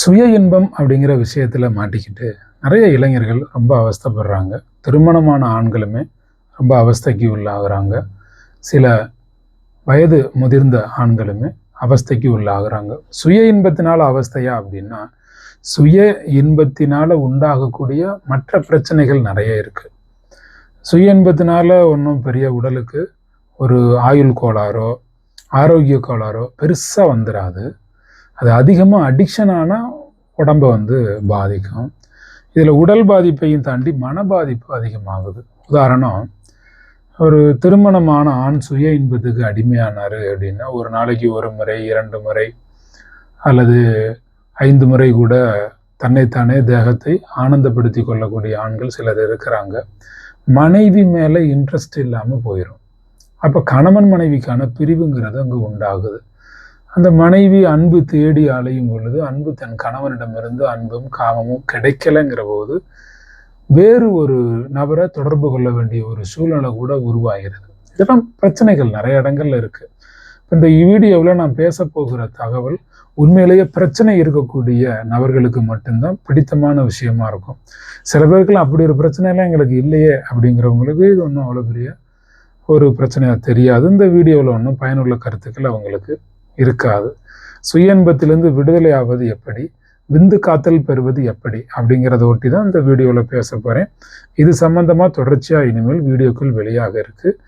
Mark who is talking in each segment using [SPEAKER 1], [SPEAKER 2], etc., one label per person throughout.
[SPEAKER 1] சுய இன்பம் அப்படிங்கிற விஷயத்தில் மாட்டிக்கிட்டு நிறைய இளைஞர்கள் ரொம்ப அவஸ்தைப்படுறாங்க. திருமணமான ஆண்களுமே ரொம்ப அவஸ்தைக்கு உள்ளாகிறாங்க. சில வயது முதிர்ந்த ஆண்களுமே அவஸ்தைக்கு உள்ளாகிறாங்க. சுய இன்பத்தினால் அவஸ்தையா அப்படின்னா சுய இன்பத்தினால் உண்டாகக்கூடிய மற்ற பிரச்சனைகள் நிறைய இருக்குது சுய இன்பத்தினால ஒன்றும் பெரிய உடலுக்கு ஒரு ஆயுள் கோளாறோ ஆரோக்கிய கோளாறோ பெருசாக வந்துடாது அது அதிகமாக அடிக்ஷனான உடம்பை வந்து பாதிக்கும். இதில் உடல் பாதிப்பையும் தாண்டி மன பாதிப்பு அதிகமாகுது. உதாரணம் ஒரு திருமணமான ஆண் சுய இன்பத்துக்கு அடிமையானார் அப்படின்னா ஒரு நாளைக்கு ஒரு முறை இரண்டு முறை அல்லது ஐந்து முறை கூட தன்னைத்தானே தேகத்தை ஆனந்தப்படுத்தி கொள்ளக்கூடிய ஆண்கள் சிலர் இருக்கிறாங்க. மனைவி மேலே இன்ட்ரெஸ்ட் இல்லாமல் போயிடும் அப்போ கணவன் மனைவிக்கான பிரிவுங்கிறது அங்கே உண்டாகுது. அந்த மனைவி அன்பு தேடி அலையும் பொழுது அன்பு தன் கணவனிடமிருந்து அன்பும் காமமும் கிடைக்கலைங்கிற போது வேறு ஒரு நபரை தொடர்பு கொள்ள வேண்டிய ஒரு சூழ்நிலை கூட உருவாகிறது. இதெல்லாம் பிரச்சனைகள் நிறைய இடங்கள்ல இருக்கு. இந்த வீடியோவில் நான் பேச போகிற தகவல் உண்மையிலேயே பிரச்சனை இருக்கக்கூடிய நபர்களுக்கு மட்டும்தான் பிடித்தமான விஷயமா இருக்கும். சில பேருக்குலாம் அப்படி ஒரு பிரச்சனைலாம் எங்களுக்கு இல்லையே அப்படிங்கிறவங்களுக்கு இது ஒன்றும் அவ்வளோ பெரிய ஒரு பிரச்சனையாக தெரியாது. இந்த வீடியோவில் ஒன்றும் பயனுள்ள கருத்துக்கள் அவங்களுக்கு இருக்காது. சுய இன்பத்திலிருந்து விடுதலை ஆவது எப்படி? விந்து காத்தல் பெறுவது எப்படி? அப்படிங்கிறத ஒட்டி தான் இந்த வீடியோவில் பேச போகிறேன் இது சம்மந்தமாக தொடர்ச்சியாக இனிமேல் வீடியோக்கள் வெளியாக இருக்குது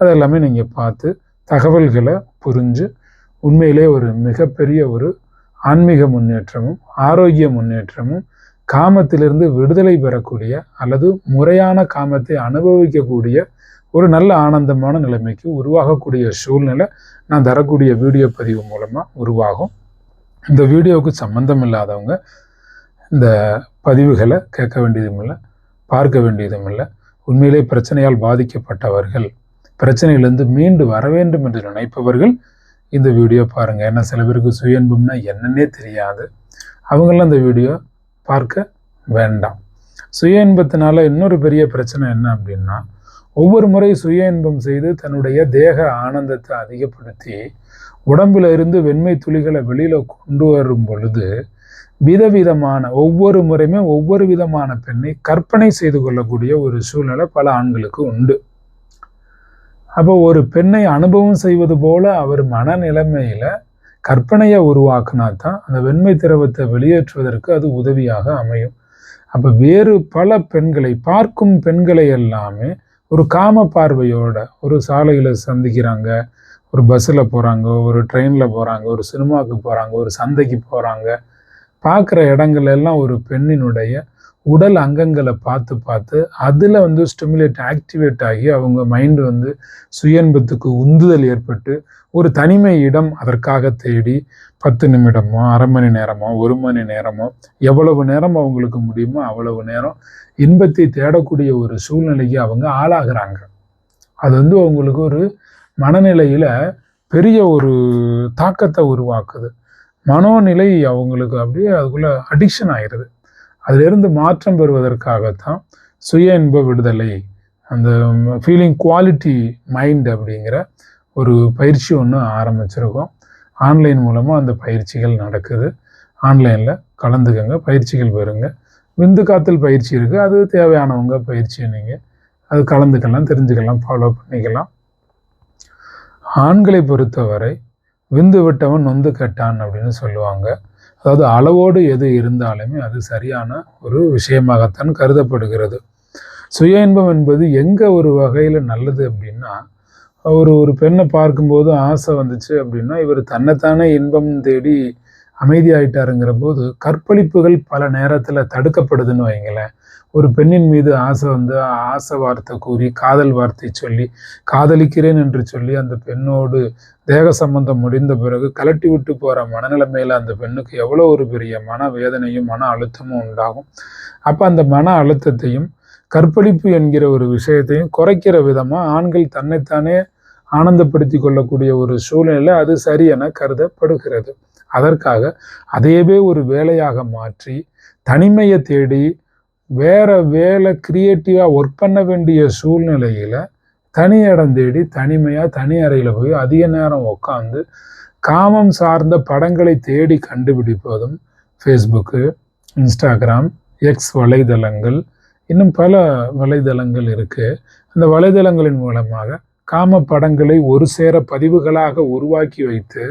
[SPEAKER 1] அதெல்லாமே நீங்கள் பார்த்து தகவல்களை புரிஞ்சு உண்மையிலே ஒரு மிகப்பெரிய ஒரு ஆன்மீக முன்னேற்றமும் ஆரோக்கிய முன்னேற்றமும் காமத்திலிருந்து விடுதலை பெறக்கூடிய அல்லது முறையான காமத்தை அனுபவிக்கக்கூடிய ஒரு நல்ல ஆனந்தமான நிலைமைக்கு உருவாகக்கூடிய சூழ்நிலை நான் தரக்கூடிய வீடியோ பதிவு மூலமாக உருவாகும். இந்த வீடியோவுக்கு சம்மந்தம் இல்லாதவங்க இந்த பதிவுகளை கேட்க வேண்டியதும் இல்லை பார்க்க வேண்டியதும் இல்லை உண்மையிலே பிரச்சனையால் பாதிக்கப்பட்டவர்கள் பிரச்சனையிலிருந்து மீண்டு வர வேண்டும் என்று நினைப்பவர்கள் இந்த வீடியோ பாருங்கள் ஏன்னா சில பேருக்கு சுயன்பம்னா என்னன்னே தெரியாது. அவங்களாம் இந்த வீடியோ பார்க்க வேண்டாம். சுய இன்பத்தினால இன்னொரு பெரிய பிரச்சனை என்ன அப்படின்னா ஒவ்வொரு முறை சுய இன்பம் செய்து தன்னுடைய தேக ஆனந்தத்தை அதிகப்படுத்தி உடம்பில் இருந்து வெண்மை துளிகளை வெளியில் கொண்டு வரும் பொழுது விதவிதமான ஒவ்வொரு முறையுமே ஒவ்வொரு விதமான பெண்ணை கற்பனை செய்து கொள்ளக்கூடிய ஒரு சூழ்நிலை பல ஆண்களுக்கு உண்டு. அப்போ ஒரு பெண்ணை அனுபவம் செய்வது போல அவர் மனநிலைமையில் கற்பனையை உருவாக்குனா தான் அந்த வெண்மை திரவத்தை வெளியேற்றுவதற்கு அது உதவியாக அமையும். அப்போ வேறு பல பெண்களை பார்க்கும் பெண்களை எல்லாமே ஒரு காம பார்வையோட ஒரு சாலையில் சந்திக்கிறாங்க. ஒரு பஸ்ஸில் போகிறாங்க ஒரு ட்ரெயினில் போகிறாங்க ஒரு சினிமாவுக்கு போகிறாங்க ஒரு சந்தைக்கு போகிறாங்க பார்க்குற இடங்கள் எல்லாம் ஒரு பெண்ணினுடைய உடல் அங்கங்களை பார்த்து பார்த்து அதில் வந்து ஸ்டிமுலேட் ஆக்டிவேட் ஆகி அவங்க மைண்டு வந்து சுயன்பத்துக்கு உந்துதல் ஏற்பட்டு ஒரு தனிமை இடம் அதற்காக தேடி பத்து நிமிடமோ அரை மணி நேரமோ ஒரு மணி நேரமோ எவ்வளவு நேரம் அவங்களுக்கு முடியுமோ அவ்வளவு நேரம் இன்பத்தை தேடக்கூடிய ஒரு சூழ்நிலைக்கு அவங்க ஆளாகிறாங்க. அது வந்து அவங்களுக்கு ஒரு மனநிலையில் பெரிய ஒரு தாக்கத்தை உருவாக்குது. மனோநிலை அவங்களுக்கு அப்படியே அதுக்குள்ளே அடிக்ஷன் ஆகிடுது அதிலிருந்து மாற்றம் பெறுவதற்காகத்தான் சுய இன்ப விடுதலை அந்த ஃபீலிங் குவாலிட்டி மைண்ட் அப்படிங்கிற ஒரு பயிற்சி ஒன்று ஆரம்பிச்சிருக்கோம். ஆன்லைன் மூலமாக அந்த பயிற்சிகள் நடக்குது. ஆன்லைனில் கலந்துக்கங்க பயிற்சிகள் பெறுங்க. விந்து காத்தல் பயிற்சி இருக்குது அது தேவையானவங்க பயிற்சியை நீங்கள் அது கலந்துக்கலாம் தெரிஞ்சுக்கலாம் ஃபாலோ பண்ணிக்கலாம். ஆண்களை பொறுத்தவரை விந்து விட்டவன் நொந்து கட்டான் அப்படின்னு சொல்லுவாங்க. அதாவது அளவோடு எது இருந்தாலுமே அது சரியான ஒரு விஷயமாகத்தான் கருதப்படுகிறது. சுய இன்பம் என்பது எங்கே ஒரு வகையில் நல்லது அப்படின்னா ஒரு ஒரு பெண்ணை பார்க்கும்போது ஆசை வந்துச்சு அப்படின்னா இவர் தன்னைத்தானே இன்பம் தேடி அமைதியாயிட்டாருங்கிற போது கற்பழிப்புகள் பல நேரத்தில் தடுக்கப்படுதுன்னு வைங்களேன். ஒரு பெண்ணின் மீது ஆசை வந்து ஆசை வார்த்தை கூறி காதல் வார்த்தை சொல்லி காதலிக்கிறேன் என்று சொல்லி அந்த பெண்ணோடு தேக சம்பந்தம் முடிந்த பிறகு கலட்டி விட்டு போகிற மனநிலைமையில் அந்த பெண்ணுக்கு எவ்வளோ ஒரு பெரிய மன வேதனையும் மன அழுத்தமும் உண்டாகும். அப்போ அந்த மன அழுத்தத்தையும் கற்பழிப்பு என்கிற ஒரு விஷயத்தையும் குறைக்கிற விதமாக ஆண்கள் தன்னைத்தானே ஆனந்தப்படுத்தி கொள்ளக்கூடிய ஒரு சூழ்நிலை அது சரி என கருதப்படுகிறது. அதற்காக அதையவே ஒரு வேலையாக மாற்றி தனிமையை தேடி வேற வேலை கிரியேட்டிவாக ஒர்க் பண்ண வேண்டிய சூழ்நிலையில் தனி இடம் தேடி தனிமையாக தனி அறையில் போய் அதிக நேரம் உட்காந்து காமம் சார்ந்த படங்களை தேடி கண்டுபிடிப்பதும் ஃபேஸ்புக்கு இன்ஸ்டாகிராம் எக்ஸ் வலைதளங்கள் இன்னும் பல வலைதளங்கள் இருக்குது அந்த வலைதளங்களின் மூலமாக காம படங்களை ஒரு சேர பதிவுகளாக உருவாக்கி வைத்து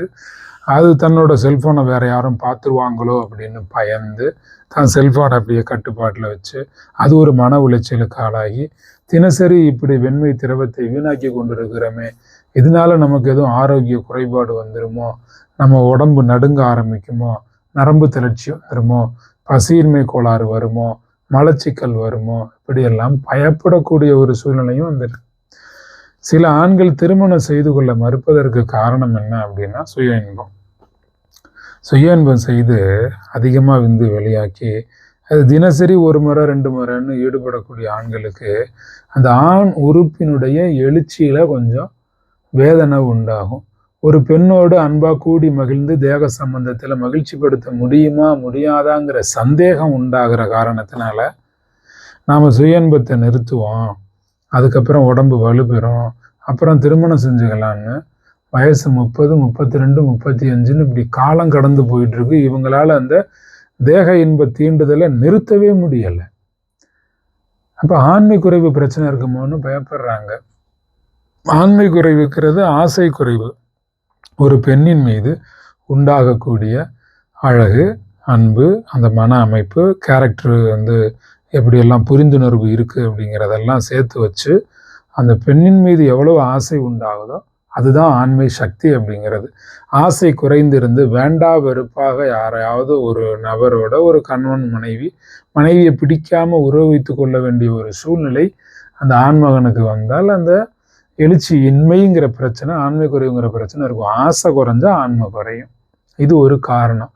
[SPEAKER 1] அது தன்னோட செல்ஃபோனை வேறு யாரும் பார்த்துருவாங்களோ அப்படின்னு பயந்து தான் செல்ஃபோனை அப்படியே கட்டுப்பாட்டில் வச்சு அது ஒரு மன உளைச்சலுக்கு ஆளாகி தினசரி இப்படி வெண்மை திரவத்தை வீணாக்கி கொண்டிருக்கிறோமே இதனால நமக்கு எதுவும் ஆரோக்கிய குறைபாடு வந்துருமோ நம்ம உடம்பு நடுங்க ஆரம்பிக்குமோ நரம்பு தளர்ச்சி வந்துருமோ பசியின்மை கோளாறு வருமோ மலச்சிக்கல் வருமோ இப்படியெல்லாம் பயப்படக்கூடிய ஒரு சூழ்நிலையும் வந்துருக்கு. சில ஆண்கள் திருமணம் செய்து கொள்ள மறுப்பதற்கு காரணம் என்ன அப்படின்னா சுய இன்பம். சுய இன்பம் செய்து அதிகமாக விந்து வெளியாக்கி அது தினசரி ஒரு முறை ரெண்டு முறைன்னு ஈடுபடக்கூடிய ஆண்களுக்கு அந்த ஆண் உறுப்பினுடைய எழுச்சியில் கொஞ்சம் வேதனை உண்டாகும். ஒரு பெண்ணோடு அன்பாக கூடி மகிழ்ந்து தேக சம்பந்தத்தில் மகிழ்ச்சிப்படுத்த முடியுமா முடியாதாங்கிற சந்தேகம் உண்டாகிற காரணத்தினால நாம் சுயன்பத்தை நிறுத்துவோம். அதுக்கப்புறம் உடம்பு வலுப்பெறும். அப்புறம் திருமணம் செஞ்சுக்கலான்னு வயசு முப்பது முப்பத்தி ரெண்டு முப்பத்தி அஞ்சுன்னு இப்படி காலம் கடந்து போயிட்டு இருக்கு இவங்களால அந்த தேக இன்ப தீண்டுதலை நிறுத்தவே முடியலை. அப்போ ஆண்மை குறைவு பிரச்சனை இருக்குமோன்னு பயப்படுறாங்க. ஆண்மை குறைவுக்கிறது ஆசை குறைவு. ஒரு பெண்ணின் மீது உண்டாகக்கூடிய அழகு அன்பு அந்த மன அமைப்பு கேரக்டர் வந்து எப்படியெல்லாம் புரிந்துணர்வு இருக்குது அப்படிங்கிறதெல்லாம் சேர்த்து வச்சு அந்த பெண்ணின் மீது எவ்வளோ ஆசை உண்டாகுதோ அதுதான் ஆண்மை சக்தி அப்படிங்கிறது. ஆசை குறைந்திருந்து வேண்டா வெறுப்பாக யாரையாவது ஒரு நபரோட ஒரு கணவன் மனைவி மனைவியை பிடிக்காமல் உறவு வைத்து கொள்ள வேண்டிய ஒரு சூழ்நிலை அந்த ஆண்மகனுக்கு வந்தால் அந்த எழுச்சி இன்மைங்கிற பிரச்சனை ஆண்மை குறைவுங்கிற பிரச்சனை இருக்கும். ஆசை குறைஞ்சா ஆண்மை குறையும். இது ஒரு காரணம்.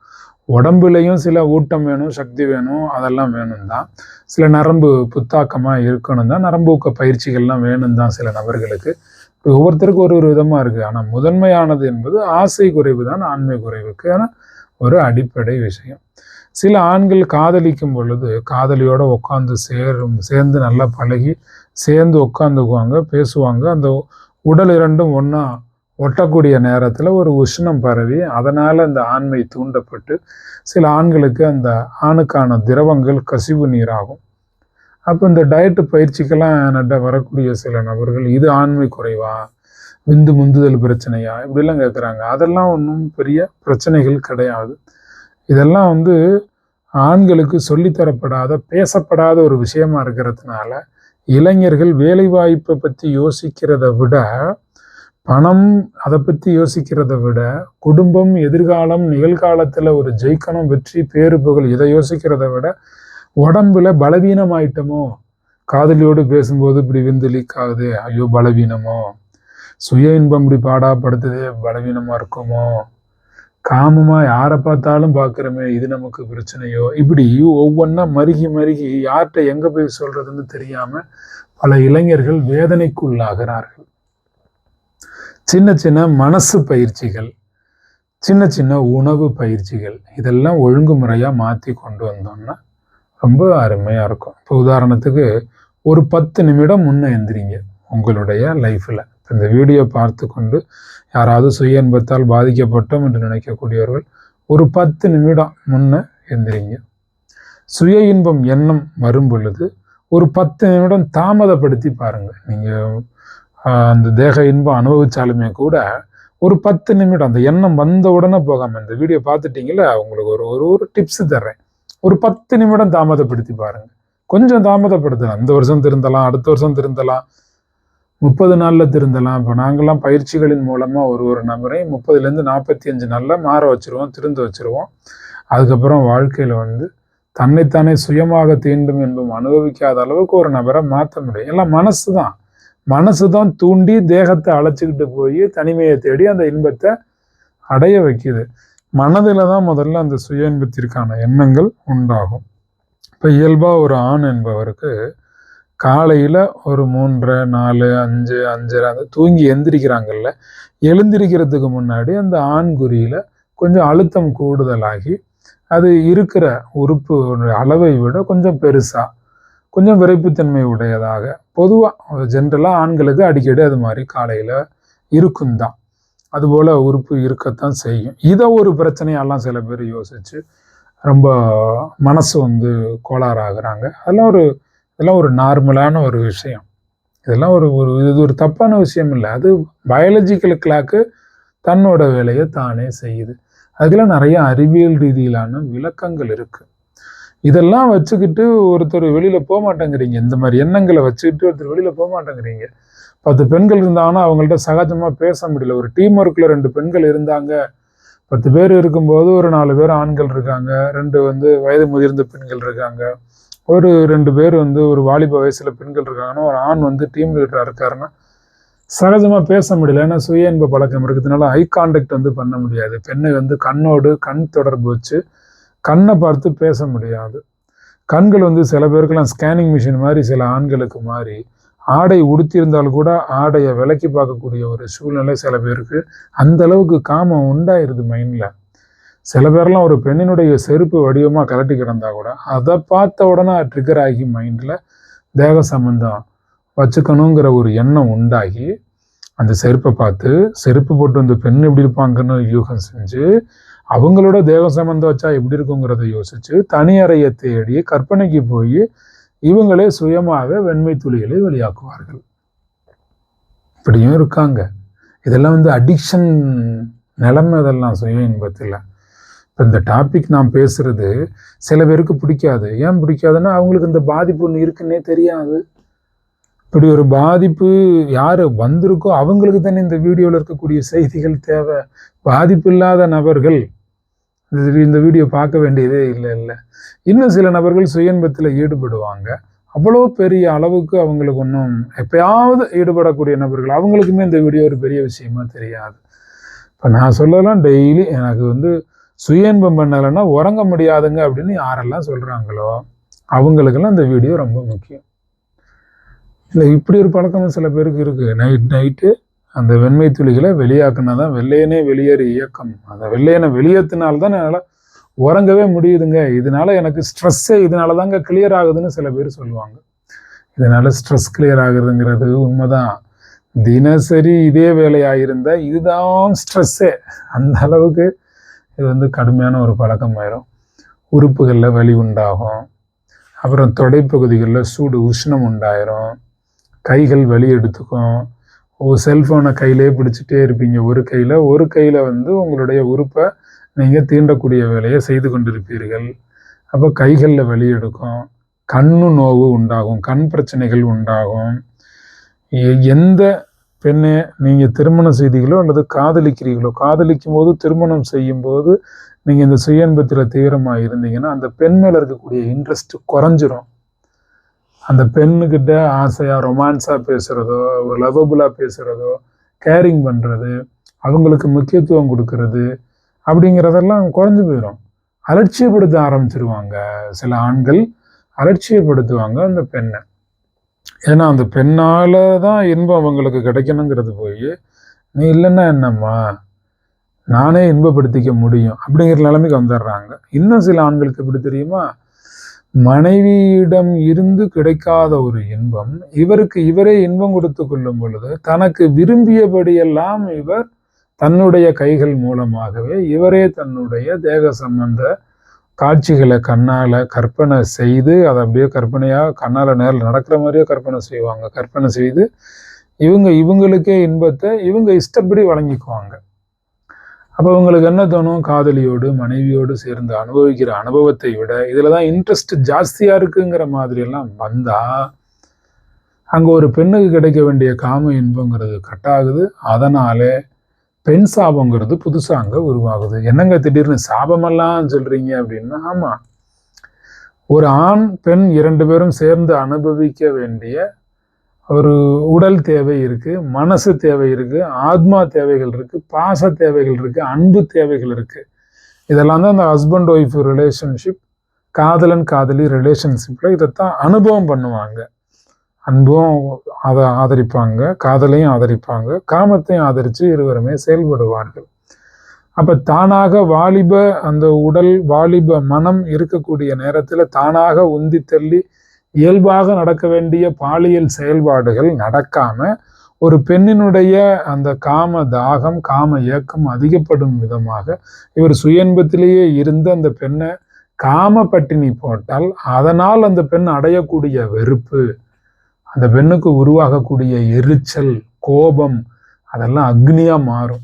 [SPEAKER 1] உடம்புலையும் சில ஊட்டம் வேணும் சக்தி வேணும் அதெல்லாம் வேணும் தான். சில நரம்பு புத்தாக்கமாக இருக்கணும் தான் நரம்பு ஊக்க பயிற்சிகள்லாம் வேணும் தான் சில நபர்களுக்கு. ஒவ்வொருத்தருக்கும் ஒரு ஒரு விதமாக இருக்குது ஆனால் முதன்மையானது என்பது ஆசை குறைவு தான் ஆண்மை குறைவுக்கான ஒரு அடிப்படை விஷயம். சில ஆண்கள் காதலிக்கும் பொழுது காதலியோடு உட்காந்து சேரும் சேர்ந்து நல்லா பழகி சேர்ந்து உட்காந்துக்குவாங்க பேசுவாங்க. அந்த உடல் இரண்டும் ஒன்றா ஒட்டக்கூடிய நேரத்தில் ஒரு உஷ்ணம் பரவி அதனால் அந்த ஆண்மை தூண்டப்பட்டு சில ஆண்களுக்கு அந்த ஆணுக்கான திரவங்கள் கசிவு நீராகும். அப்போ இந்த டயட்டு பயிற்சிக்கெல்லாம் நட்ட வரக்கூடிய சில நபர்கள் இது ஆண்மை குறைவா? விந்து முந்துதல் பிரச்சனையா? இப்படிலாம் கேட்குறாங்க அதெல்லாம் ஒன்றும் பெரிய பிரச்சனைகள் கிடையாது. இதெல்லாம் வந்து ஆண்களுக்கு சொல்லித்தரப்படாத பேசப்படாத ஒரு விஷயமா இருக்கிறதுனால இளைஞர்கள் வேலை வாய்ப்பை பற்றி யோசிக்கிறத விட பணம் அதை பற்றி யோசிக்கிறத விட குடும்பம் எதிர்காலம் நிகழ்காலத்தில் ஒரு ஜெயிக்கணும் வெற்றி பேரு புகழ் இதை யோசிக்கிறத விட உடம்புல பலவீனமாயிட்டமோ? காதலியோடு பேசும்போது இப்படி விந்து லீக் ஆகுது ஐயோ பலவீனமோ? சுய இன்பம் இப்படி பாடாப்படுத்துதே பலவீனமாக இருக்குமோ? காமமாக யாரை பார்த்தாலும் பார்க்குறோமே இது நமக்கு பிரச்சனையோ? இப்படி ஒவ்வொன்றா மருகி மருகி யார்கிட்ட எங்கே போய் சொல்கிறதுன்னு தெரியாமல் பல இளைஞர்கள் வேதனைக்குள்ளாகிறார்கள். சின்ன சின்ன மனசு பயிற்சிகள் சின்ன சின்ன உணவு பயிற்சிகள் இதெல்லாம் ஒழுங்குமுறையாக மாற்றி கொண்டு வந்தோம்னா ரொம்ப அருமையாக இருக்கும். இப்போ உதாரணத்துக்கு ஒரு பத்து நிமிடம் முன்னே எந்திரிங்க உங்களுடைய லைஃப்பில் இந்த வீடியோ பார்த்து கொண்டு யாராவது சுய இன்பத்தால் பாதிக்கப்பட்டோம் என்று நினைக்கக்கூடியவர்கள் ஒரு பத்து நிமிடம் முன்னே எந்திரிங்க. சுய இன்பம் எண்ணம் வரும் பொழுது ஒரு பத்து நிமிடம் தாமதப்படுத்தி பாருங்கள் நீங்கள் அந்த தேக இன்பம் அனுபவிச்சாலுமே கூட ஒரு பத்து நிமிடம் அந்த எண்ணம் வந்த உடனே போகாமல் இந்த வீடியோ பார்த்துட்டீங்களா உங்களுக்கு ஒரு ஒரு ஒரு டிப்ஸ் தர்றேன். ஒரு பத்து நிமிடம் தாமதப்படுத்தி பாருங்க. கொஞ்சம் தாமதப்படுத்தலாம். இந்த வருஷம் திருந்தலாம் அடுத்த வருஷம் திருந்தலாம். முப்பது நாளில் திருந்தலாம். இப்போ நாங்கள்லாம் பயிற்சிகளின் மூலமாக ஒரு ஒரு நபரை முப்பதுலேருந்து நாற்பத்தி அஞ்சு நாளில் மாற வச்சுருவோம் திருந்த வச்சுருவோம். அதுக்கப்புறம் வாழ்க்கையில் வந்து தன்னைத்தானே சுயமாக தீண்டும் என்பதும் அனுபவிக்காத அளவுக்கு ஒரு நபரை மாற்ற முடியும். எல்லாம் மனசு தான். மனசு தான் தூண்டி தேகத்தை அழைச்சிக்கிட்டு போய் தனிமையை தேடி அந்த இன்பத்தை அடைய வைக்குது. மனதில் தான் முதல்ல அந்த சுய இன்பத்திற்கான எண்ணங்கள் உண்டாகும். இப்போ இயல்பாக ஒரு ஆண் என்பவருக்கு காலையில் ஒரு மூன்றரை நாலு அஞ்சு அஞ்சரை அந்த தூங்கி எந்திரிக்கிறாங்கல்ல எழுந்திரிக்கிறதுக்கு முன்னாடி அந்த ஆண் குறியில் கொஞ்சம் அழுத்தம் கூடுதலாகி அது இருக்கிற உறுப்பு அளவை விட கொஞ்சம் பெருசாக கொஞ்சம் விரைப்புத்தன்மை உடையதாக பொதுவாக ஜென்ரலாக ஆண்களுக்கு அடிக்கடி அது மாதிரி காலையில் இருக்கும் தான் அதுபோல் உறுப்பு இருக்கத்தான் செய்யும். இதை ஒரு பிரச்சனையெல்லாம் சில பேர் யோசித்து ரொம்ப மனசு வந்து கோளாறாகிறாங்க. அதெல்லாம் ஒரு இதெல்லாம் ஒரு நார்மலான ஒரு விஷயம். இதெல்லாம் ஒரு ஒரு இது ஒரு தப்பான விஷயம் இல்லை. அது பயாலஜிக்கல் கிளாக்கு தன்னோட வேலையை தானே செய்யுது. அதுக்கெல்லாம் நிறைய அறிவியல் ரீதியிலான விளக்கங்கள் இருக்குது இதெல்லாம் வச்சுக்கிட்டு ஒருத்தர் வெளியில் போக மாட்டேங்கிறீங்க இந்த மாதிரி எண்ணங்களை வச்சுக்கிட்டு ஒருத்தர் வெளியில் போக மாட்டேங்கிறீங்க பத்து பெண்கள் இருந்தாங்கன்னா அவங்கள்ட்ட சகஜமாக பேச முடியல. ஒரு டீம் ஒர்க்கில் ரெண்டு பெண்கள் இருந்தாங்க. பத்து பேர் இருக்கும்போது ஒரு நாலு பேர் ஆண்கள் இருக்காங்க. ரெண்டு வந்து வயது முதிர்ந்த பெண்கள் இருக்காங்க. ஒரு ரெண்டு பேர் வந்து ஒரு வாலிப வயசில் பெண்கள் இருக்காங்கன்னா ஒரு ஆண் வந்து டீம் லீடராக இருக்காருன்னா சகஜமாக பேச முடியல. ஏன்னா சுய இன்ப பழக்கம் இருக்கிறதுனால ஐ கான்டாக்ட் வந்து பண்ண முடியாது. பெண்ணை வந்து கண்ணோடு கண் தொடர்பு வச்சு கண்ணை பார்த்து பேச முடியாது. கண்கள் வந்து சில பேருக்கெல்லாம் ஸ்கேனிங் மிஷின் மாதிரி சில ஆண்களுக்கு மாதிரி. ஆடை உடுத்தியிருந்தால் கூட ஆடையை விலக்கி பார்க்கக்கூடிய ஒரு சூழ்நிலை சில பேருக்கு அந்த அளவுக்கு காமம் உண்டாயிருது மைண்டில் சில பேர்லாம் ஒரு பெண்ணினுடைய செருப்பு வடிவமாக கலட்டி கிடந்தா கூட அதை பார்த்த உடனே ட்ரிகர் ஆகி மைண்டில் தேக சம்பந்தம் வச்சுக்கணுங்கிற ஒரு எண்ணம் உண்டாகி அந்த செருப்பை பார்த்து செருப்பு போட்டு அந்த பெண் எப்படி இருப்பாங்கன்னு யூகம் செஞ்சு அவங்களோட தேக சம்பந்தம் வச்சா எப்படி இருக்குங்கிறத யோசிச்சு தனி அறையை தேடி கற்பனைக்கு போய் இவங்களே சுயமாக வெண்மை துளிகளை வெளியாக்குவார்கள். இப்படியும் இருக்காங்க. இதெல்லாம் வந்து அடிக்ஷன் நிலைமை இதெல்லாம் சுய இன்பத்தில். இப்போ இந்த டாபிக் நான் பேசுகிறது சில பேருக்கு பிடிக்காது. ஏன் பிடிக்காதுன்னா அவங்களுக்கு இந்த பாதிப்பு ஒன்று இருக்குன்னே தெரியாது. இப்படி ஒரு பாதிப்பு யார் வந்திருக்கோ அவங்களுக்கு தானே இந்த வீடியோவில் இருக்கக்கூடிய செய்திகள் தேவை. பாதிப்பு இல்லாத நபர்கள் இந்த வீடியோ பார்க்க வேண்டியதே இல்லை இல்லை. இன்னும் சில நபர்கள் சுயன்பத்தில் ஈடுபடுவாங்க. அவ்வளோ பெரிய அளவுக்கு அவங்களுக்கு ஒன்றும் எப்பயாவது ஈடுபடக்கூடிய நபர்கள் அவங்களுக்குமே இந்த வீடியோ ஒரு பெரிய விஷயமா தெரியாது. இப்போ நான் சொல்லலாம் டெய்லி எனக்கு வந்து சுய இன்பம் பண்ணலைன்னா உறங்க முடியாதுங்க அப்படின்னு யாரெல்லாம் சொல்கிறாங்களோ அவங்களுக்கெல்லாம் இந்த வீடியோ ரொம்ப முக்கியம். இல்லை இப்படி ஒரு பழக்கமும் சில பேருக்கு இருக்குது நைட் நைட்டு அந்த வெண்மை துளிகளை வெளியாக்குனா தான் வெள்ளையனே வெளியேறு இயக்கம். அந்த வெள்ளையனை வெளியேற்றினால்தான் என்னால் உறங்கவே முடியுதுங்க. இதனால எனக்கு ஸ்ட்ரெஸ்ஸே இதனால தாங்க கிளியர் ஆகுதுன்னு சில பேர் சொல்லுவாங்க. இதனால ஸ்ட்ரெஸ் கிளியர் ஆகுதுங்கிறது உண்மைதான். தினசரி இதே வேலையாக இருந்தால் இதுதான் ஸ்ட்ரெஸ்ஸே அந்த அளவுக்கு இது வந்து கடுமையான ஒரு பழக்கம் ஆயிரும் உறுப்புகளில் வலி உண்டாகும். அப்புறம் தொடைப்பகுதிகளில் சூடு உஷ்ணம் உண்டாயிரும். கைகள் வலி எடுத்துக்கும். ஒரு செல்ஃபோனை கையிலே பிடிச்சிட்டே இருப்பீங்க. ஒரு கையில் ஒரு கையில் வந்து உங்களுடைய உறுப்பை நீங்கள் தீண்டக்கூடிய வேலையை செய்து கொண்டிருப்பீர்கள். அப்போ கைகளில் வலி எடுக்கும். கண்ணு நோவு உண்டாகும். கண் பிரச்சனைகள் உண்டாகும். எந்த பெண்ணை நீங்கள் திருமணம் செய்தீங்களோ அல்லது காதலிக்கிறீர்களோ காதலிக்கும் போது திருமணம் செய்யும்போது நீங்கள் இந்த சுயன்பத்தில் தீவிரமாக இருந்தீங்கன்னா அந்த பெண் மேலே இருக்கக்கூடிய இன்ட்ரெஸ்ட் குறைஞ்சிரும். அந்த பெண்ணுக்கிட்ட ஆசையாக ரொமான்ஸாக பேசுகிறதோ ஒரு லவபுளாக பேசுகிறதோ கேரிங் பண்ணுறது அவங்களுக்கு முக்கியத்துவம் கொடுக்கறது அப்படிங்கிறதெல்லாம் குறைஞ்சு போயிடும் அலட்சியப்படுத்த ஆரம்பிச்சிருவாங்க சில ஆண்கள். அலட்சியப்படுத்துவாங்க அந்த பெண்ணை. ஏன்னா அந்த பெண்ணால் தான் இன்பம் அவங்களுக்கு கிடைக்கணுங்கிறது போய் நீ இல்லைன்னா என்னம்மா? நானே இன்பப்படுத்திக்க முடியும். அப்படிங்கிற நிலைமைக்கு வந்துடுறாங்க. இன்னும் சில ஆண்களுக்கு எப்படி தெரியுமா? மனைவியிடம் இருந்து கிடைக்காத ஒரு இன்பம் இவருக்கு இவரே இன்பம் கொடுத்து கொள்ளும் பொழுது தனக்கு விரும்பியபடியெல்லாம் இவர் தன்னுடைய கைகள் மூலமாகவே இவரே தன்னுடைய தேக சம்பந்த காட்சிகளை கண்ணால் கற்பனை செய்து அதை அப்படியே கற்பனையாக கண்ணால் நேரில் நடக்கிற மாதிரியே கற்பனை செய்வாங்க. கற்பனை செய்து இவங்க இவங்களுக்கே இன்பத்தை இவங்க இஷ்டப்படி வழங்கிக்குவாங்க. அப்போ உங்களுக்கு என்ன தோணும்? காதலியோடு மனைவியோடு சேர்ந்து அனுபவிக்கிற அனுபவத்தை விட இதில் தான் இன்ட்ரெஸ்ட் ஜாஸ்தியாக இருக்குங்கிற மாதிரியெல்லாம் வந்தால் அங்கே ஒரு பெண்ணுக்கு கிடைக்க வேண்டிய காம இன்பங்கிறது கட்டாகுது அதனாலே பெண் சாபங்கிறது புதுசாக அங்கே உருவாகுது. என்னங்க திடீர்னு சாபமெல்லாம் சொல்கிறீங்க அப்படின்னா ஆமாம் ஒரு ஆண் பெண் இரண்டு பேரும் சேர்ந்து அனுபவிக்க வேண்டிய ஒரு உடல் தேவை இருக்கு மனசு தேவை இருக்கு ஆத்மா தேவைகள் இருக்குது பாச தேவைகள் இருக்குது அன்பு தேவைகள் இருக்குது இதெல்லாம் தான் அந்த ஹஸ்பண்ட் ஒய்ஃப் ரிலேஷன்ஷிப் காதலன் காதலி ரிலேஷன்ஷிப்பில் இதைத்தான் அனுபவம் பண்ணுவாங்க. அன்பும் அதை ஆதரிப்பாங்க காதலையும் ஆதரிப்பாங்க காமத்தையும் ஆதரித்து இருவருமே செயல்படுவார்கள். அப்போ தானாக வாலிப அந்த உடல் வாலிப மனம் இருக்கக்கூடிய நேரத்தில் தானாக உந்தி தள்ளி இயல்பாக நடக்க வேண்டிய பாலியல் செயல்பாடுகள் நடக்காம ஒரு பெண்ணினுடைய அந்த காம தாகம் காம இயக்கம் அதிகப்படும் விதமாக இவர் சுயன்பத்திலேயே இருந்து அந்த பெண்ணை காம பட்டினி போட்டால் அதனால் அந்த பெண் அடையக்கூடிய வெறுப்பு அந்த பெண்ணுக்கு உருவாகக்கூடிய எரிச்சல் கோபம் அதெல்லாம் அக்னியா மாறும்.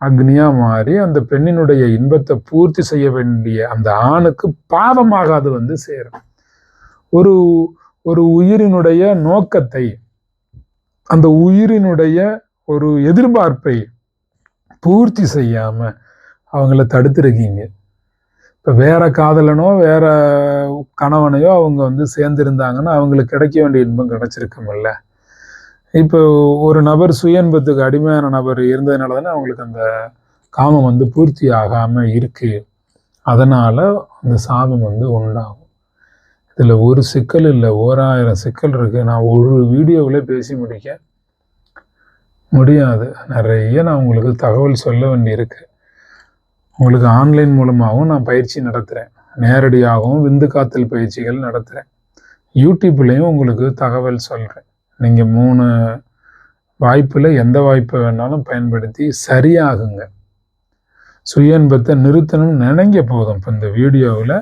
[SPEAKER 1] அக்னியா மாறி அந்த பெண்ணினுடைய இன்பத்தை பூர்த்தி செய்ய வேண்டிய அந்த ஆணுக்கு பாவமாக அது வந்து சேரும். ஒரு ஒரு உயிரினுடைய நோக்கத்தை அந்த உயிரினுடைய ஒரு எதிர்பார்ப்பை பூர்த்தி செய்யாம அவங்கள தடுத்துருக்கீங்க. இப்போ வேற காதலனோ வேற கணவனையோ அவங்க வந்து சேர்ந்திருந்தாங்கன்னா அவங்களுக்கு கிடைக்க வேண்டிய இன்பம் கிடைச்சிருக்குமில்ல இப்போ ஒரு நபர் சுயன்பத்துக்கு அடிமையான நபர் இருந்ததுனால தானே அவங்களுக்கு அந்த காமம் வந்து பூர்த்தி ஆகாமல் இருக்கு. அதனால அந்த சாபம் வந்து உண்டாகும். இதில் ஒரு சிக்கல் இல்லை ஓராயிரம் சிக்கல் இருக்குது நான் ஒரு வீடியோவில் பேசி முடிக்க முடியாது. நிறைய நான் உங்களுக்கு தகவல் சொல்ல வேண்டியிருக்கு. உங்களுக்கு ஆன்லைன் மூலமாகவும் நான் பயிற்சி நடத்துகிறேன் நேரடியாகவும் விந்து காத்தல் பயிற்சிகள் நடத்துகிறேன் யூடியூப்லேயும் உங்களுக்கு தகவல் சொல்கிறேன் நீங்கள் மூணு வாய்ப்பில் எந்த வாய்ப்பை வேணாலும் பயன்படுத்தி சரியாகுங்க. சுய இன்பத்தை நிறுத்தணும்னு நினைங்க போதும். இப்போ இந்த வீடியோவில்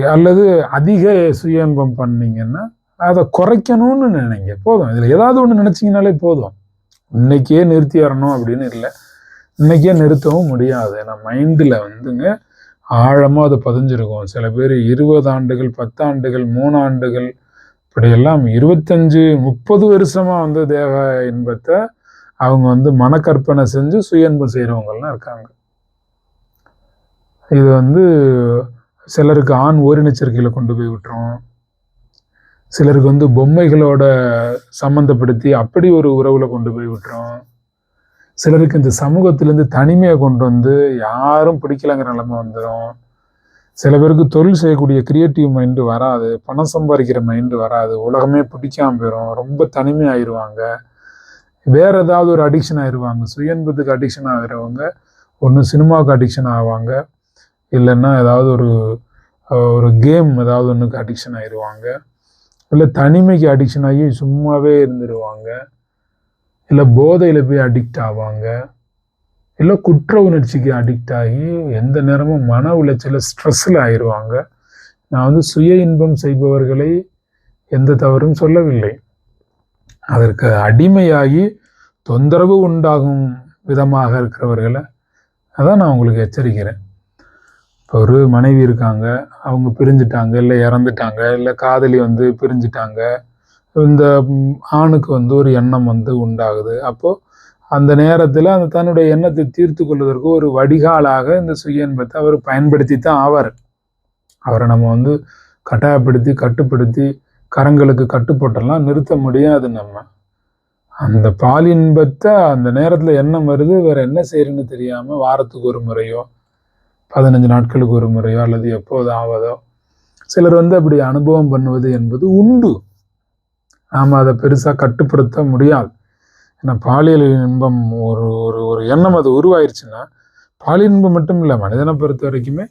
[SPEAKER 1] அல்லது அதிக சுய இன்பம் பண்ணிங்கன்னா அதை குறைக்கணும்னு நினைங்க. போதும். இதில் ஏதாவது ஒன்று நினச்சிங்கனாலே போதும். இன்னைக்கே நிறுத்தி வரணும் அப்படின்னு இல்லை. இன்னைக்கே நிறுத்தவும் முடியாது. ஏன்னா மைண்டில் வந்துங்க ஆழமாக அது பதிஞ்சிருக்கும். சில பேர் இருபது ஆண்டுகள் பத்தாண்டுகள் மூணு ஆண்டுகள் இப்படியெல்லாம் இருபத்தஞ்சு முப்பது வருஷமாக வந்து தேக இன்பத்தை அவங்க வந்து மனக்கற்பனை செஞ்சு சுய இன்பம் செய்கிறவங்கலாம் இருக்காங்க. இது வந்து சிலருக்கு ஆண் ஓரினச்சரிக்கையில் கொண்டு போய் விட்டுரும். சிலருக்கு வந்து பொம்மைகளோட சம்மந்தப்படுத்தி அப்படி ஒரு உறவில் கொண்டு போய் விட்டுரும். சிலருக்கு இந்த சமூகத்திலேருந்து தனிமையை கொண்டு வந்து யாரும் பிடிக்கலங்கிற நிலைமை வந்துடும் சில பேருக்கு தொழில் செய்யக்கூடிய கிரியேட்டிவ் மைண்டு வராது பணம் சம்பாதிக்கிற மைண்டு வராது உலகமே பிடிக்காம போயிடும் ரொம்ப தனிமையாயிருவாங்க. வேற ஏதாவது ஒரு அடிக்ஷன் ஆயிடுவாங்க சுயன்பத்துக்கு அடிக்ஷன் ஆகிறவங்க ஒன்று சினிமாவுக்கு அடிக்ஷன் ஆவாங்க. இல்லைன்னா ஏதாவது ஒரு ஒரு கேம் ஏதாவது ஒன்றுக்கு அடிக்ஷன் ஆயிடுவாங்க இல்லை தனிமைக்கு அடிக்ஷன் ஆகி சும்மாவே இருந்துருவாங்க. இல்லை போதையில் போய் அடிக்ட் ஆவாங்க. இல்லை குற்ற உணர்ச்சிக்கு அடிக்ட் ஆகி எந்த நேரமும் மன உளைச்சல ஸ்ட்ரெஸ்ஸில் ஆயிடுவாங்க நான் வந்து சுய இன்பம் செய்பவர்களை எந்த தவறும் சொல்லவில்லை. அதற்கு அடிமையாகி தொந்தரவு உண்டாகும் விதமாக இருக்கிறவர்களை அதான் நான் உங்களுக்கு எச்சரிக்கிறேன். ஒரு மனைவி இருக்காங்க அவங்க பிரிஞ்சுட்டாங்க இல்லை இறந்துட்டாங்க இல்லை காதலி வந்து பிரிஞ்சுட்டாங்க. இந்த ஆணுக்கு வந்து ஒரு எண்ணம் வந்து உண்டாகுது. அப்போது அந்த நேரத்தில் அந்த தன்னுடைய எண்ணத்தை தீர்த்து கொள்வதற்கு ஒரு வடிகாலாக இந்த சுய இன்பத்தை அவர் பயன்படுத்தி தான் ஆவார். அவரை நம்ம வந்து கட்டாயப்படுத்தி கட்டுப்படுத்தி கரங்களுக்கு கட்டுப்பட்டெல்லாம் நிறுத்த முடியாது நம்ம. அந்த பாலின்பத்தை அந்த நேரத்தில் எண்ணம் வருது வேறு என்ன செய்யறதுன்னு தெரியாமல் வாரத்துக்கு ஒரு முறையோ பதினஞ்சு நாட்களுக்கு ஒரு முறையோ அல்லது எப்போது ஆவதோ சிலர் வந்து அப்படி அனுபவம் பண்ணுவது என்பது உண்டு. நாம் அதை பெருசாக கட்டுப்படுத்த முடியாது. ஏன்னா பாலியல் இன்பம் ஒரு ஒரு ஒரு எண்ணம் அது உருவாயிருச்சுன்னா பாலியல் இன்பம் மட்டும் இல்லை மனிதனை பொறுத்த வரைக்குமே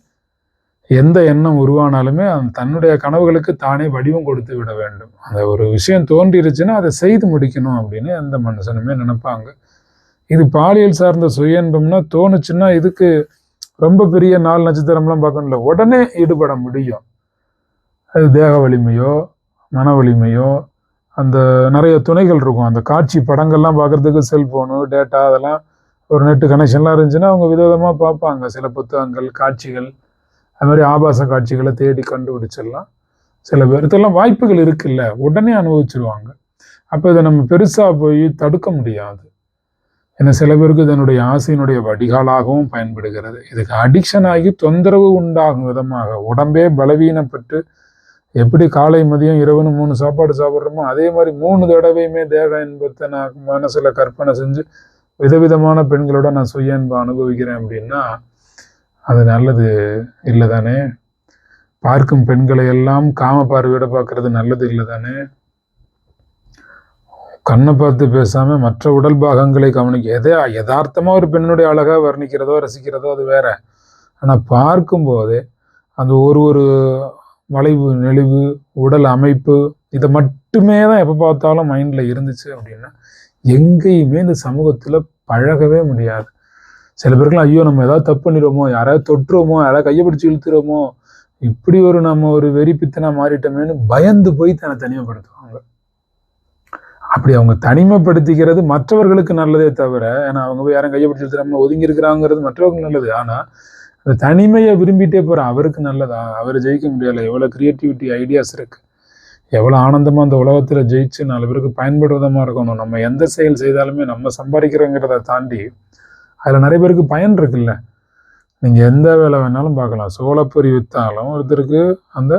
[SPEAKER 1] எந்த எண்ணம் உருவானாலுமே அந்த தன்னுடைய கனவுகளுக்கு தானே வடிவம் கொடுத்து விட வேண்டும். அந்த ஒரு விஷயம் தோன்றிருச்சுன்னா அதை செய்து முடிக்கணும் அப்படின்னு எந்த மனுஷனுமே நினைப்பாங்க. இது பாலியல் சார்ந்த சுய இன்பம்னா தோணுச்சுன்னா இதுக்கு ரொம்ப பெரிய நாள் நட்சத்திரம்லாம் பார்க்கணும்ல. உடனே ஈடுபட முடியும். அது தேக வலிமையோ மன வலிமையோ அந்த நிறைய துணைகள் இருக்கும். அந்த காட்சி படங்கள்லாம் பார்க்குறதுக்கு செல்ஃபோனு டேட்டா அதெல்லாம் ஒரு நெட்டு கனெக்ஷன்லாம் இருந்துச்சுன்னா அவங்க விதவிதமாக பார்ப்பாங்க. சில புத்தகங்கள் காட்சிகள் அது மாதிரி ஆபாச காட்சிகளை தேடி கண்டுபிடிச்சிடலாம். சில பேர்த்தெல்லாம் வாய்ப்புகள் இருக்குல்ல. உடனே அனுபவிச்சிருவாங்க. அப்போ இதை நம்ம பெருசாக போய் தடுக்க முடியாது. ஏன்னா சில பேருக்கு இதனுடைய ஆசையினுடைய வடிகாலாகவும் பயன்படுகிறது. இதுக்கு அடிக்ஷன் ஆகி தொந்தரவு உண்டாகும் விதமாக உடம்பே பலவீனப்பட்டு எப்படி காலை மதியம் இரவுன்னு மூணு சாப்பாடு சாப்பிட்றோமோ அதே மாதிரி மூணு தடவையுமே தேக இன்பத்தை நான் மனசில் கற்பனை செஞ்சு விதவிதமான பெண்களோட நான் சுய இன்பம் அனுபவிக்கிறேன் அப்படின்னா அது நல்லது இல்லை தானே பார்க்கும் பெண்களை எல்லாம் காம பார்வையோட பார்க்கறது நல்லது இல்லை தானே கண்ணை பார்த்து பேசாமல் மற்ற உடல் பாகங்களை கவனிக்க. எதே யதார்த்தமாக ஒரு பெண்ணுடைய அழகாக வர்ணிக்கிறதோ ரசிக்கிறதோ அது வேற. ஆனால் பார்க்கும்போது அந்த ஒரு ஒரு வளைவு நெளிவு உடல் அமைப்பு இதை மட்டுமே தான் எப்போ பார்த்தாலும் மைண்டில் இருந்துச்சு அப்படின்னா எங்கேயுமே இந்த சமூகத்தில் பழகவே முடியாது. சில பேருக்குலாம் ஐயோ நம்ம ஏதாவது தப்பு பண்ணிடுவோமோ யாராவது தொட்டுருவோமோ யாராவது கையை பிடிச்சி இழுத்துருவோமோ இப்படி ஒரு நம்ம ஒரு வெறி மாறிட்டோமேனு பயந்து போய் தன்னை தனிமைப்படுத்துவோம். அப்படி அவங்க தனிமைப்படுத்திக்கிறது மற்றவர்களுக்கு நல்லதே தவிர ஏன்னா அவங்க போய் யாரும் கையப்படுத்தி நம்ம ஒதுங்கி இருக்கிறாங்கிறது மற்றவர்களுக்கு நல்லது. ஆனா அந்த தனிமையை விரும்பிட்டே போற அவருக்கு நல்லதா? அவர் ஜெயிக்க முடியல. எவ்வளவு கிரியேட்டிவிட்டி ஐடியாஸ் இருக்கு. எவ்வளவு ஆனந்தமா அந்த உலகத்துல ஜெயிச்சு நாலு பேருக்கு பயன்படுவதமா இருக்கணும். நம்ம எந்த செயல் செய்தாலுமே நம்ம சம்பாதிக்கிறோங்கிறத தாண்டி அதுல நிறைய பேருக்கு பயன் இருக்குல்ல. நீங்க எந்த வேலை வேணாலும் பார்க்கலாம். சோளப்பொரி வித்தாலும் ஒருத்தருக்கு அந்த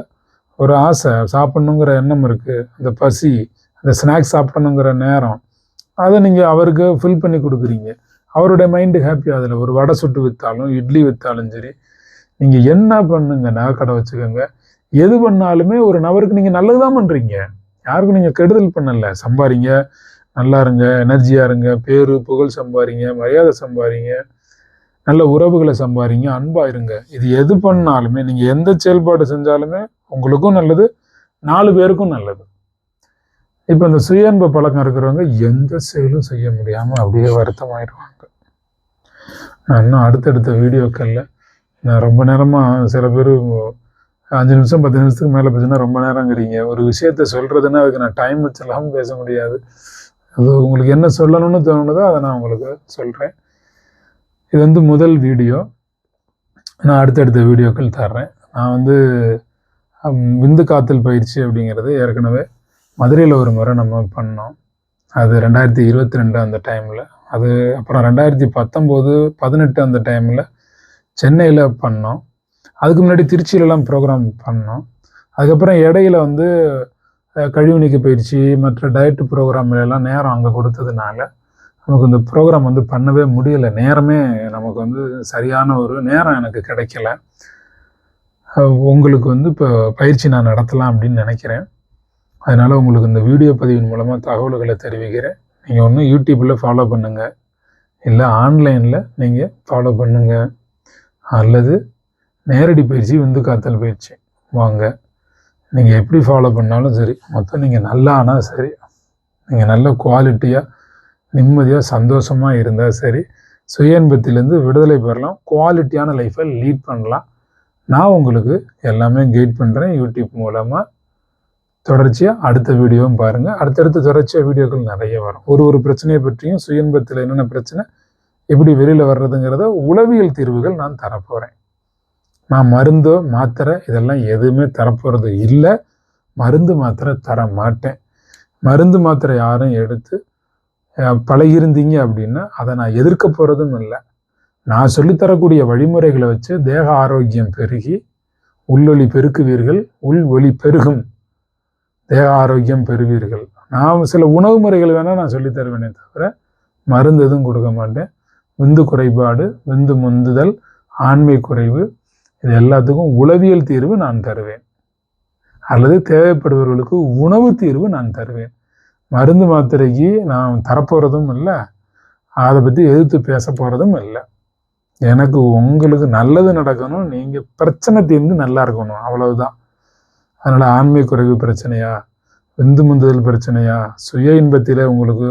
[SPEAKER 1] ஒரு ஆசை சாப்பிடணுங்கிற எண்ணம் இருக்கு. அந்த பசி அந்த ஸ்நாக்ஸ் சாப்பிடணுங்கிற நேரம் அதை நீங்கள் அவருக்கு ஃபில் பண்ணி கொடுக்குறீங்க. அவருடைய மைண்டு ஹாப்பி அதில் ஒரு வடை சுட்டு விற்றாலும் இட்லி விற்றாலும் சரி நீங்கள் என்ன பண்ணுங்கன்னா கடை வச்சுக்கோங்க. எது பண்ணாலுமே ஒரு நபருக்கு நீங்கள் நல்லது தான் பண்ணுறீங்க யாருக்கும் நீங்கள் கெடுதல் பண்ணலை. சம்பாரிங்க நல்லா இருங்க எனர்ஜியாக இருங்க பேரு புகழ் சம்பாரிங்க மரியாதை சம்பாரிங்க நல்ல உறவுகளை சம்பாரிங்க அன்பாக இருங்க. இது எது பண்ணாலுமே நீங்கள் எந்த செயல்பாடு செஞ்சாலுமே உங்களுக்கும் நல்லது நாலு பேருக்கும் நல்லது. இப்போ இந்த சுய அன்பு பழக்கம் இருக்கிறவங்க எந்த செயலும் செய்ய முடியாமல் அப்படியே வருத்தமாயிடுவாங்க. நான் இன்னும் அடுத்தடுத்த வீடியோக்களில் நான் ரொம்ப நேரமாக சில பேர் அஞ்சு நிமிஷம் பத்து நிமிஷத்துக்கு மேலே பேசுனா ரொம்ப நேரங்கிறீங்க. ஒரு விஷயத்த சொல்கிறதுன்னா அதுக்கு நான் டைம் வச்செல்லாம் பேச முடியாது. அது உங்களுக்கு என்ன சொல்லணும்னு தோணுதோ அதை நான் உங்களுக்கு சொல்கிறேன் இது வந்து முதல் வீடியோ. நான் அடுத்தடுத்த வீடியோக்கள் தர்றேன். நான் வந்து விந்து காத்தல் பயிற்சி அப்படிங்கிறது ஏற்கனவே மதுரையில் ஒரு முறை நம்ம பண்ணோம். அது ரெண்டாயிரத்தி இருபத்தி ரெண்டு அந்த டைமில் அது அப்புறம் ரெண்டாயிரத்தி பத்தொம்போது பதினெட்டு அந்த டைமில் சென்னையில் பண்ணோம். அதுக்கு முன்னாடி திருச்சியிலலாம் ப்ரோக்ராம் பண்ணோம். அதுக்கப்புறம் இடையில வந்து கழிவு நீக்க பயிற்சி மற்ற டயட்டு ப்ரோக்ராம்லாம் நேரம் அங்கே கொடுத்ததுனால நமக்கு இந்த ப்ரோக்ராம் வந்து பண்ணவே முடியல. நேரமே நமக்கு வந்து சரியான ஒரு நேரம் எனக்கு கிடைக்கல. உங்களுக்கு வந்து இப்போ பயிற்சி நான் நடத்தலாம் அப்படின்னு நினைக்கிறேன். அதனால் உங்களுக்கு இந்த வீடியோ பதிவின் மூலமாக தகவல்களை தெரிவிக்கிறேன். நீங்கள் ஒன்று யூடியூப்பில் ஃபாலோ பண்ணுங்கள் இல்லை ஆன்லைனில் நீங்கள் ஃபாலோ பண்ணுங்கள் அல்லது நேரடி பயிற்சி விந்து காத்தல் பயிற்சி. வாங்க. நீங்கள் எப்படி ஃபாலோ பண்ணாலும் சரி மொத்தம் நீங்கள் நல்லா ஆனால் சரி நீங்கள் நல்ல குவாலிட்டியாக நிம்மதியாக சந்தோஷமாக இருந்தால் சரி சுய இன்பத்திலேருந்து விடுதலை பெறலாம் குவாலிட்டியான லைஃப்பை லீட் பண்ணலாம். நான் உங்களுக்கு எல்லாமே கைட் பண்ணுறேன் யூடியூப் மூலமாக தொடர்ச்சியாக அடுத்த வீடியோவும் பாருங்கள் அடுத்தடுத்து தொடர்ச்சியாக வீடியோக்கள் நிறைய வரும். ஒரு ஒரு பிரச்சனையை பற்றியும் சுயன்பத்தில் என்னென்ன பிரச்சனை எப்படி வெளியில் வர்றதுங்கிறத உளவியல் தீர்வுகள் நான் தரப்போகிறேன் நான் மருந்தோ மாத்திரை இதெல்லாம் எதுவுமே தரப்போகிறது இல்லை. மருந்து மாத்திரை தர மாட்டேன். மருந்து மாத்திரை யாரும் எடுத்து பழகிருந்தீங்க அப்படின்னா அதை நான் எதிர்க்க போகிறதும் இல்லை. நான் சொல்லித்தரக்கூடிய வழிமுறைகளை வச்சு தேக ஆரோக்கியம் பெருகி உள்ளொளி பெருக்குவீர்கள் உள் ஒளி பெருகும். தேக ஆரோக்கியம் பெறுவீர்கள். நான் சில உணவு முறைகள் வேணால் நான் சொல்லித் தருவேனே தவிர மருந்து எதுவும் கொடுக்க மாட்டேன். விந்து குறைபாடு விந்து முந்துதல் ஆண்மை குறைவு இது எல்லாத்துக்கும் உளவியல் தீர்வு நான் தருவேன். அல்லது தேவைப்படுபவர்களுக்கு உணவு தீர்வு நான் தருவேன். மருந்து மாத்திரைக்கு நான் தரப்போகிறதும் இல்லை அதை பற்றி எதிர்த்து பேச போகிறதும் இல்லை. எனக்கு உங்களுக்கு நல்லது நடக்கணும் நீங்கள் பிரச்சனை தீர்ந்து நல்லா இருக்கணும் அவ்வளவுதான். அதனால் ஆன்மீக குறைவு பிரச்சனையா? விந்து முந்துதல் பிரச்சனையா? சுய இன்பத்திலே உங்களுக்கு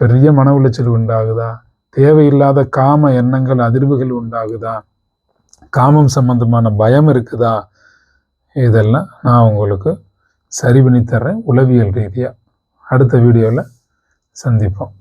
[SPEAKER 1] பெரிய மன உளைச்சல் உண்டாகுதா? தேவையில்லாத காம எண்ணங்கள் அதிர்வுகள் உண்டாகுதா? காமம் சம்பந்தமான பயம் இருக்குதா? இதெல்லாம் நான் உங்களுக்கு சரி பண்ணி தர்றேன் உளவியல் ரீதியாக அடுத்த வீடியோவில் சந்திப்போம்.